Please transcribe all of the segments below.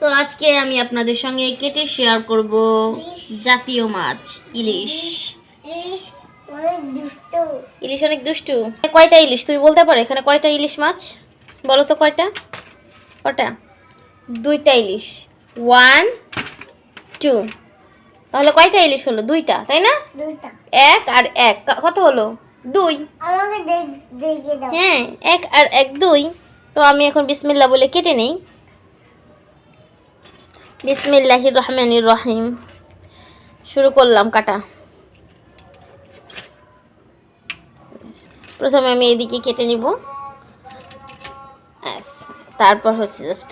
তো আজকে আমি আপনাদের সঙ্গে কেটে শেয়ার করব জাতীয় মাছ ইলিশ। ইলিশ অনেক ইলিশ অনেক দুষ্টু। কয়টা ইলিশ? তুমি বলতে পারো এখানে কয়টা ইলিশ মাছ? বলো তো কয়টা? কটা দুইটা ইলিশ। ওয়ান টু তাহলে কয়টা ইলিশ হলো? দুইটা তাই না? এক আর এক। কত হলো? দুই। হ্যাঁ এক আর এক দুই। তো আমি এখন বিসমিল্লা বলে কেটে নেই। বিসমিল্লাহ রহমান রহিম। শুরু করলাম কাটা। প্রথমে আমি এদিকে কেটে নিব। তারপর হচ্ছে জাস্ট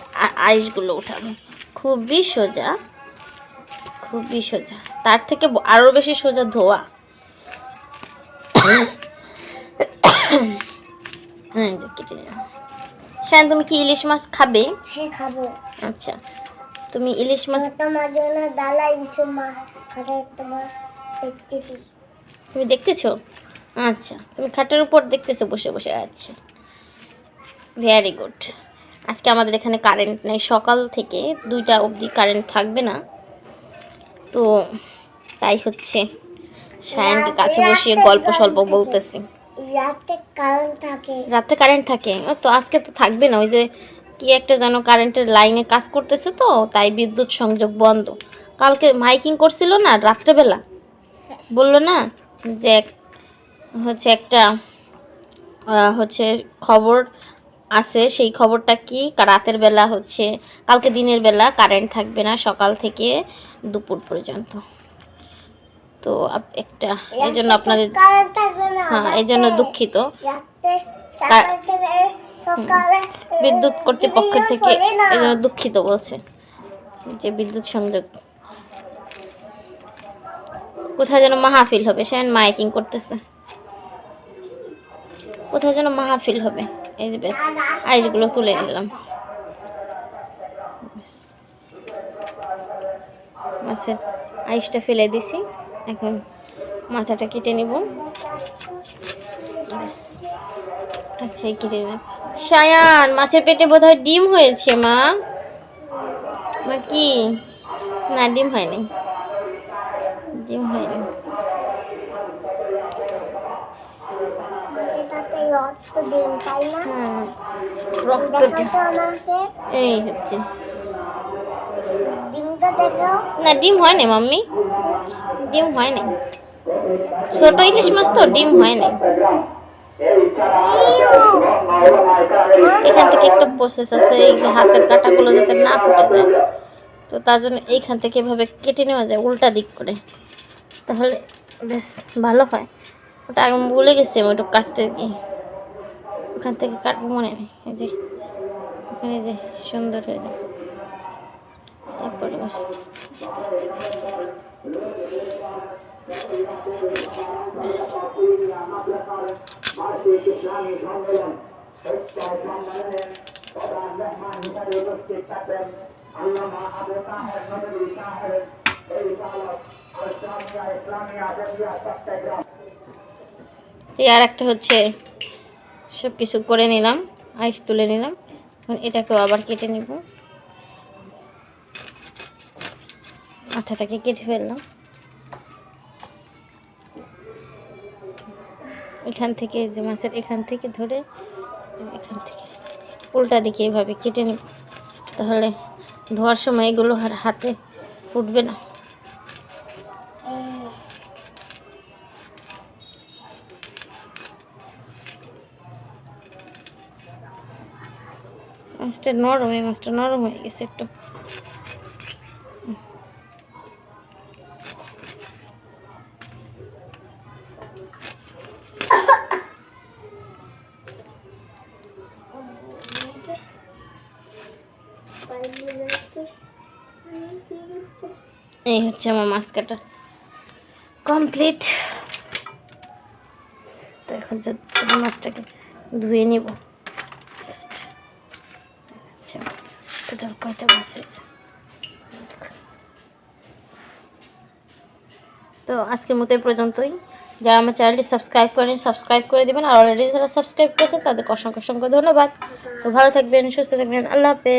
আইসগুলো উঠাবো। খুবই সোজা খুবই সোজা। তার থেকে আরও বেশি সোজা ধোয়া। হ্যাঁ কেটে নিলাম। শায়ন তুমি কি ইলিশ মাছ খাবে? হ্যাঁ খাব। আচ্ছা। তুমি ইলিশ মাছ তোমার জন্য ডালা ইসু মা। খাতে তোমার দেখতেছি। তুমি দেখতেছো? আচ্ছা তুমি খাটের উপর দেখতেছো বসে বসে আচ্ছা। ভেরি গুড আজকে আমাদের এখানে কারেন্ট নেই। সকাল থেকে দুইটা অবধি কারেন্ট থাকবে না। তো তাই হচ্ছে সায়নকে কাছে বসিয়ে গল্প সল্প বলতেছি। রাতে কারণ থাকে। রাত্রে কারেন্ট থাকে। ও তো আজকে তো থাকবে না। ওই যে কি একটা যেন কারেন্টের লাইনে কাজ করতেছে তো তাই বিদ্যুৎ সংযোগ বন্ধ। কালকে মাইকিং করছিল না রাত্রেবেলা। বলল না যে হচ্ছে একটা হচ্ছে খবর আছে সেই খবরটা কি? রাতের বেলা হচ্ছে কালকে দিনের বেলা কারেন্ট থাকবে না সকাল থেকে দুপুর পর্যন্ত। তো একটা এই জন্য আপনাদের হ্যাঁ এই জন্য দুঃখিত। বিদ্যুৎ কর্তৃপক্ষের থেকে চলে না। এই জন্য দুঃখিত বলছে যে বিদ্যুৎ সংযোগ কোথায় যেন মাহফিল হবে সে মাইকিং করতেছে কোথায় যেন মাহফিল হবে এই যে বেশ আইসগুলো তুলে নিলাম মাছের আইসটা ফেলে দিছি এখন মাথাটা কেটে নিব। আচ্ছা কেটে নিলাম সায়ান মাছের পেটে বোধহয় ডিম হয়েছে মা। না কি? না ডিম হয়নি। ডিম হয়নি। না? ডিম। এই হচ্ছে। না ডিম হয়নি মাম্মি। ডিম হয়নি। ছোট ইলিশ মাছ তো ডিম হয়নি। এখান থেকে একটা প্রসেস আছে, এই যে হাতের কাটাগুলো যাতে না ফুটে যায়। তো তার জন্য এইখান থেকে এভাবে কেটে নেওয়া যায়, উল্টা দিক করে। তাহলে বেশ ভালো হয়। ওটা আমি ভুলে গেছি আমি ওটা কাটতে গিয়ে। ওখান থেকে কাটবো মনে নেই। এই যে ওখানে যে সুন্দর হয়ে যায়। তারপরে এই আর একটা হচ্ছে সব কিছু করে নিলাম আইস তুলে নিলাম। এখন এটাকেও আবার কেটে নিব। মাথাটাকে কেটে ফেললাম। এখান থেকে যে মাছের এখান থেকে ধরে এখান থেকে উল্টা দিকে এভাবে কেটে নিব। তাহলে ধোয়ার সময় এগুলো আর হাতে ফুটবে না। মাছটা নরম, এই মাছটা নরম হয়ে গেছে একটু। এই হচ্ছে আমার মাছ কাটা কমপ্লিট। তো এখন ছোট ছোট মাছটাকে ধুয়ে নিব। আচ্ছা টোটাল কয়টা মাছ তো আজকের মতো পর্যন্তই। যারা আমার চ্যানেলটি সাবস্ক্রাইব করেন, সাবস্ক্রাইব করে দেবেন। আর অলরেডি যারা সাবস্ক্রাইব করেছেন, তাদেরকে অসংখ্য অসংখ্য ধন্যবাদ। তো ভালো থাকবেন, সুস্থ থাকবেন। আল্লাহ হাফেজ।